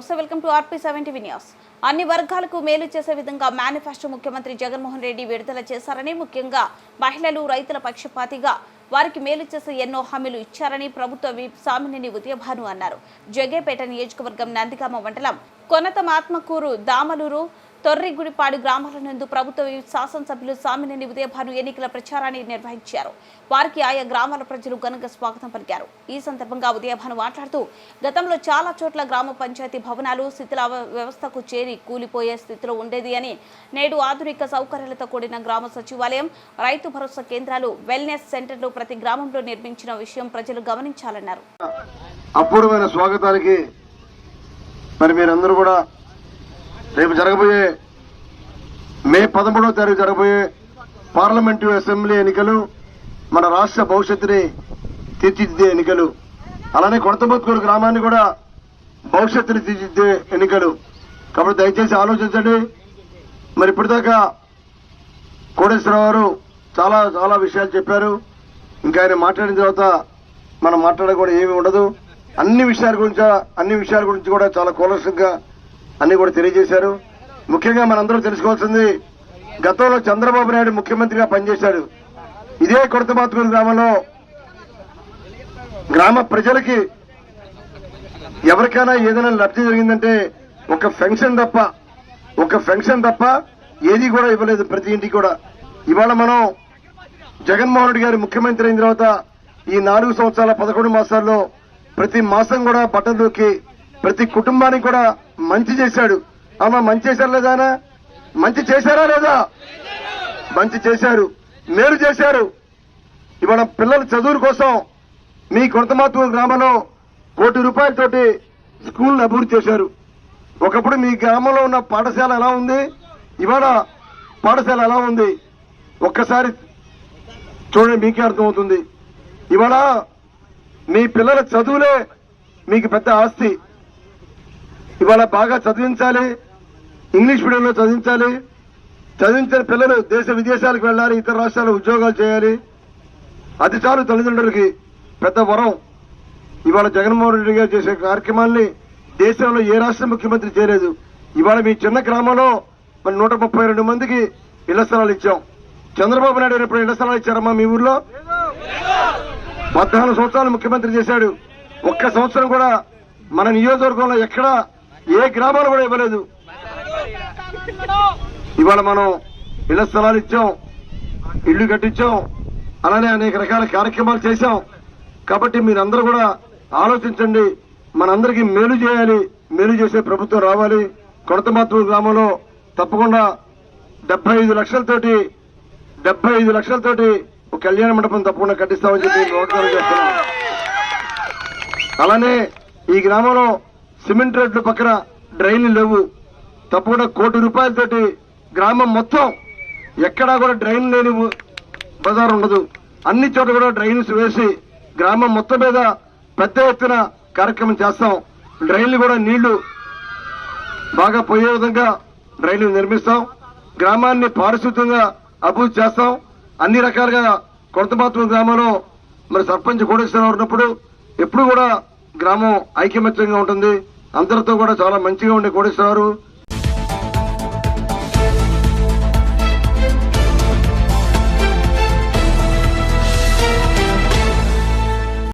నమస్తే welcome to RP seven TV news. అన్ని వర్గాలకు మేలు చేసే విధంగా మేనిఫెస్టో ముఖ్యమంత్రి జగన్మోహన్ రెడ్డి విడుదల చేశారని ముఖ్యంగా మహిళలు రైతుల పక్షపాతిగా వారికి మేలు చేసే ఎన్నో హామీలు ఇచ్చారని ప్రభుత్వ విప్ సామినేని ఉదయభాను అన్నారు. జగ్గేపేట నియోజకవర్గం నందిగామ మండలం కొనతమాత్మకూరు దామలూరు తొర్రిగుడిపాడు గ్రామాల నందు ప్రభుత్వ శాసనసభ్యులు సామినేని ఉదయభాను ఎన్నికల ప్రచారాన్ని నిర్వహించారు. వారికి ఆయా గ్రామాల ప్రజలు ఘనంగా స్వాగతం పలికారు. ఈ సందర్భంగా ఉదయభాను మాట్లాడుతూ గతంలో చాలా చోట్ల గ్రామ పంచాయతీ భవనాలు శిథిల వ్యవస్థకు చేరి కూలిపోయే స్థితిలో ఉండేది అని నేడు ఆధునిక సౌకర్యాలతో కూడిన గ్రామ సచివాలయం రైతు భరోసా కేంద్రాలు వెల్నెస్ సెంటర్లు ప్రతి గ్రామంలో నిర్మించిన విషయం ప్రజలు గమనించాలన్నారు. అపూర్వమైన స్వాగతానికి మరి మీరందరూ కూడా రేపు జరగబోయే మే పదమూడవ తారీఖు జరగబోయే పార్లమెంటు అసెంబ్లీ ఎన్నికలు మన రాష్ట్ర భవిష్యత్తుని తీర్చిదిద్దే ఎన్నికలు అలానే కొడతబొత్తుకూరు గ్రామాన్ని కూడా భవిష్యత్తుని తీర్చిదిద్దే ఎన్నికలు. కాబట్టి దయచేసి ఆలోచించండి. మరి ఇప్పటిదాకా కోటేశ్వరరావు చాలా చాలా విషయాలు చెప్పారు. ఇంకా ఆయన మాట్లాడిన తర్వాత మనం మాట్లాడకూడదు కూడా ఏమీ ఉండదు. అన్ని విషయాల గురించి అన్ని విషయాల గురించి కూడా చాలా కోలసంగా అన్ని కూడా తెలియజేశారు. ముఖ్యంగా మనందరం తెలుసుకోవాల్సింది గతంలో చంద్రబాబు నాయుడు ముఖ్యమంత్రిగా పనిచేశాడు. ఇదే కొడతబాతుకూరు గ్రామంలో గ్రామ ప్రజలకి ఎవరికైనా ఏదైనా లబ్ధి జరిగిందంటే ఒక ఫెన్షన్ తప్ప ఒక ఫెన్షన్ తప్ప ఏది కూడా ఇవ్వలేదు ప్రతి ఇంటికి కూడా. ఇవాళ మనం జగన్మోహన్ రెడ్డి గారు ముఖ్యమంత్రి అయిన తర్వాత ఈ నాలుగు సంవత్సరాల పదకొండు మాసాల్లో ప్రతి మాసం కూడా బట్టలోకి ప్రతి కుటుంబానికి కూడా మంచి చేశాడు. అమ్మ మంచి చేశారు లేదా మంచి చేశారా లేదా? మంచి చేశారు. మేలు చేశారు. ఇవాళ పిల్లల చదువుల కోసం మీ కొడతమాతూరు గ్రామంలో కోటి రూపాయలతోటి స్కూల్ అభివృద్ధి చేశారు. ఒకప్పుడు మీ గ్రామంలో ఉన్న పాఠశాల ఎలా ఉంది? ఇవాళ పాఠశాల ఎలా ఉంది? ఒక్కసారి చూడండి మీకే అర్థమవుతుంది. ఇవాళ మీ పిల్లల చదువులే మీకు పెద్ద ఆస్తి. ఇవాళ బాగా చదివించాలి ఇంగ్లీష్ మీడియంలో చదివించాలి చదివించిన పిల్లలు దేశ విదేశాలకు వెళ్ళాలి ఇతర రాష్ట్రాల్లో ఉద్యోగాలు చేయాలి. అది చాలు తల్లిదండ్రులకి పెద్ద వరం. ఇవాళ జగన్మోహన్ రెడ్డి గారు చేసే కార్యక్రమాల్ని దేశంలో ఏ రాష్ట్ర ముఖ్యమంత్రి చేయలేదు. ఇవాళ మీ చిన్న గ్రామంలో మరి నూట ముప్పై రెండు మందికి ఇళ్ళ స్థలాలు ఇచ్చాం. చంద్రబాబు నాయుడు గారు ఎప్పుడు ఇళ్ళ స్థలాలు ఇచ్చారమ్మా మీ ఊర్లో? పద్నాలుగు సంవత్సరాలు ముఖ్యమంత్రి చేశాడు. ఒక్క సంవత్సరం కూడా మన నియోజకవర్గంలో ఎక్కడ ఏ గ్రామాలు కూడా ఇవ్వలేదు. ఇవాళ మనం ఇళ్ళ స్థలాలు ఇచ్చాం ఇళ్ళు కట్టించాం అలానే అనేక రకాల కార్యక్రమాలు చేశాం. కాబట్టి మీరందరూ కూడా ఆలోచించండి మనందరికీ మేలు చేయాలి మేలు చేసే ప్రభుత్వం రావాలి. కొడతమాతూరు గ్రామంలో తప్పకుండా డెబ్బై ఐదు లక్షలతోటి డెబ్బై ఐదు లక్షలతోటి ఒక కళ్యాణ మండపం తప్పకుండా కట్టిస్తామని చెప్పి అలానే ఈ గ్రామంలో సిమెంట్ రోడ్ల పక్కన డ్రైన్లు లేవు. తప్పకుండా కోటి రూపాయలతోటి గ్రామం మొత్తం ఎక్కడా కూడా డ్రైన్ లేని బజార్ ఉండదు. అన్ని చోట్ల కూడా డ్రైన్స్ వేసి గ్రామం మొత్తం మీద పెద్ద ఎత్తున కార్యక్రమం చేస్తాం. డ్రైన్లు కూడా నీళ్ళు బాగా పోయే విధంగా డ్రైన్లు నిర్మిస్తాం. గ్రామాన్ని పారిశుద్ధ్యంగా అభివృద్ధి చేస్తాం. అన్ని రకాలుగా కొడతమాత్రం గ్రామంలో మరి సర్పంచ్ కోటేశ్వరరావు ఉన్నప్పుడు ఎప్పుడు కూడా గ్రామం ఐకమత్యంగా ఉంటుంది. అందరితో కూడా చాలా మంచిగా ఉండే కోటేశ్వరరావు